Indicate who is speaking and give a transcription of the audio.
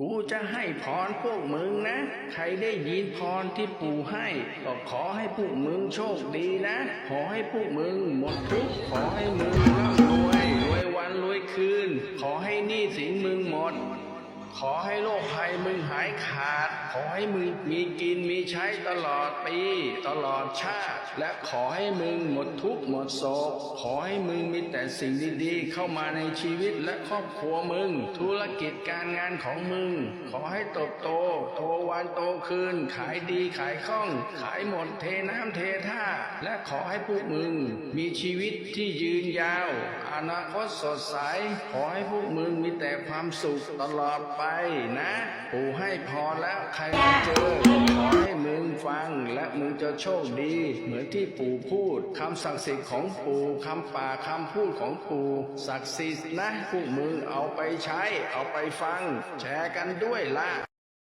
Speaker 1: กูจะให้พรพวกมึงนะ ใครได้ยินพรที่ปู่ให้ ก็ขอให้พวกมึงโชคดีนะ ขอให้พวกมึงหมดทุกข์ขอให้มึงร่ำรวยรวยวันรวยคืน ขอให้หนี้สินมึงหมด ขอให้โรคภัยมึงหายขาด ขอให้มึงมีกินมีใช้ตลอดปี ตลอดชาติ และขอให้มึงหมดทุกข์หมดโศก ขอให้มึงมีแต่สิ่งดีๆ เข้ามาในชีวิตและครอบครัวมึง ธุรกิจการงานของมึง ขอให้เติบโต โตวันโตคืน ขายดีขายคล่อง ขายหมดเทน้ำเทท่า และขอให้พวกมึง มีชีวิตที่ยืนยาว อนาคตสดใส ขอให้พวกมึงมีแต่ความสุขตลอดไปนะปู่ให้พอแล้วใครมาเจอขอให้มึงฟังและมึงจะโชคดี เหมือนที่ปู่พูดคำศักดิ์สิทธิ์ของปู่คำป่าคำพูดของปู่ศักดิ์สิทธิ์นะพวกมึงเอาไปใช้ เอาไปฟัง แชร์กันด้วยล่ะ